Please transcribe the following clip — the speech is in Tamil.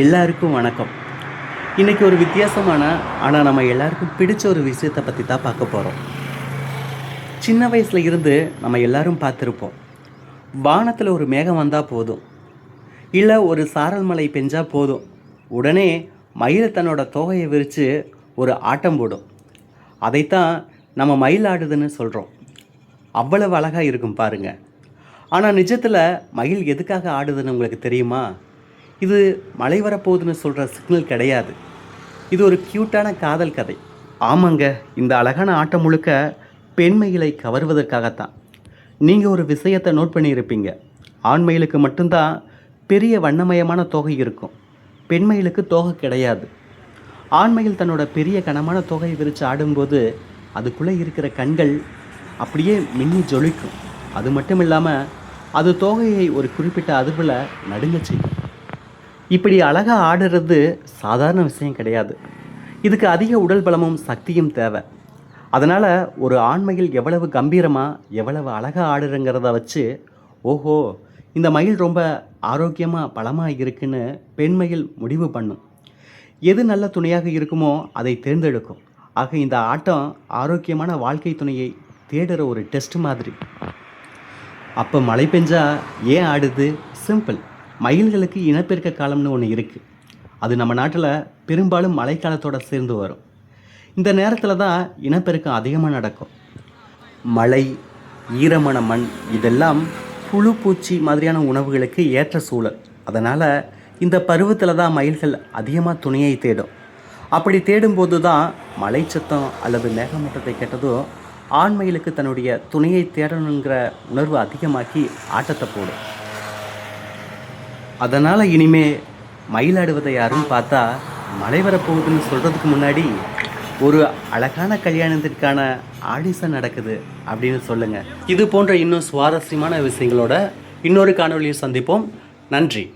எல்லாருக்கும் வணக்கம். இன்றைக்கி ஒரு வித்தியாசமான ஆனால் நம்ம எல்லாருக்கும் பிடிச்ச ஒரு விஷயத்தை பற்றி தான் பார்க்க போகிறோம் சின்ன வயசில் இருந்து நம்ம எல்லாரும் பார்த்துருப்போம். வானத்தில் ஒரு மேகம் வந்தால் போதும். இல்லை ஒரு சாரல் மலை பெஞ்சால் போதும். உடனே மயில் தன்னோட தோகையை விரித்து ஒரு ஆட்டம் போடும். அதைத்தான் நம்ம மயில் ஆடுதுன்னு சொல்கிறோம் அவ்வளவு அழகாக இருக்கும் பாருங்கள் ஆனால் நிஜத்தில் மயில் எதுக்காக ஆடுதுன்னு உங்களுக்கு தெரியுமா? இது மழை வரப்போகுதுன்னு சொல்கிற சிக்னல் கிடையாது. இது ஒரு க்யூட்டான காதல் கதை. ஆமாங்க இந்த அழகான ஆட்டம் முழுக்க பெண்மயிலை கவர்வதற்காகத்தான். நீங்கள் ஒரு விஷயத்தை நோட் பண்ணியிருப்பீங்க. ஆண்மயிலுக்கு மட்டும்தான் பெரிய வண்ணமயமான தோகை இருக்கும். பெண்மயிலுக்கு தோகை கிடையாது. ஆண்மையில் தன்னோட பெரிய கனமான தொகையை விரித்து ஆடும்போது அதுக்குள்ளே இருக்கிற கண்கள் அப்படியே மின்னி ஜொலிக்கும். அது மட்டும் இல்லாமல் அது தோகையை ஒரு குறிப்பிட்ட அதிர்வில் நடுங்க செய்யும். இப்படி அழகாக ஆடுறது சாதாரண விஷயம் கிடையாது. இதுக்கு அதிக உடல் பலமும் சக்தியும் தேவை. அதனால் ஒரு ஆண்மயில் எவ்வளவு கம்பீரமாக எவ்வளவு அழகாக ஆடுறங்கிறத வச்சு ஓஹோ இந்த மயில் ரொம்ப ஆரோக்கியமாக பலமாக இருக்குன்னு பெண்மயில் முடிவு பண்ணும். எது நல்ல துணையாக இருக்குமோ அதை தேர்ந்தெடுக்கும். ஆக இந்த ஆட்டம் ஆரோக்கியமான வாழ்க்கை துணையை தேடுற ஒரு டெஸ்ட் மாதிரி. அப்போ மழை பெஞ்சா ஏன் ஆடுது? சிம்பிள். மயில்களுக்கு இனப்பெருக்க காலம்னு ஒன்று இருக்குது அது நம்ம நாட்டில் பெரும்பாலும் மழைக்காலத்தோடு சேர்ந்து வரும். இந்த நேரத்தில் தான் இனப்பெருக்கம் அதிகமாக நடக்கும். மழை ஈரமான மண் இதெல்லாம் புழு பூச்சி மாதிரியான உணவுகளுக்கு ஏற்ற சூழல். அதனால் இந்த பருவத்தில் தான் மயில்கள் அதிகமாக துணையை தேடும். அப்படி தேடும்போது தான் மலை சத்தம் அல்லது மேகமூட்டத்தை கேட்டதும் ஆண் மயிலுக்கு தன்னுடைய துணையை தேடணுங்கிற உணர்வு அதிகமாக்கி ஆட்டத்தை போடும். அதனால் இனிமே மயிலாடுவதை யாரும் பார்த்தா மழை வரப்போகுதுன்னு சொல்கிறதுக்கு முன்னாடி ஒரு அழகான கல்யாணத்திற்கான ஆடிஷன் நடக்குது அப்படின்னு சொல்லுங்கள் இது போன்ற இன்னும் சுவாரஸ்யமான விஷயங்களோட இன்னொரு காணொலியை சந்திப்போம். நன்றி.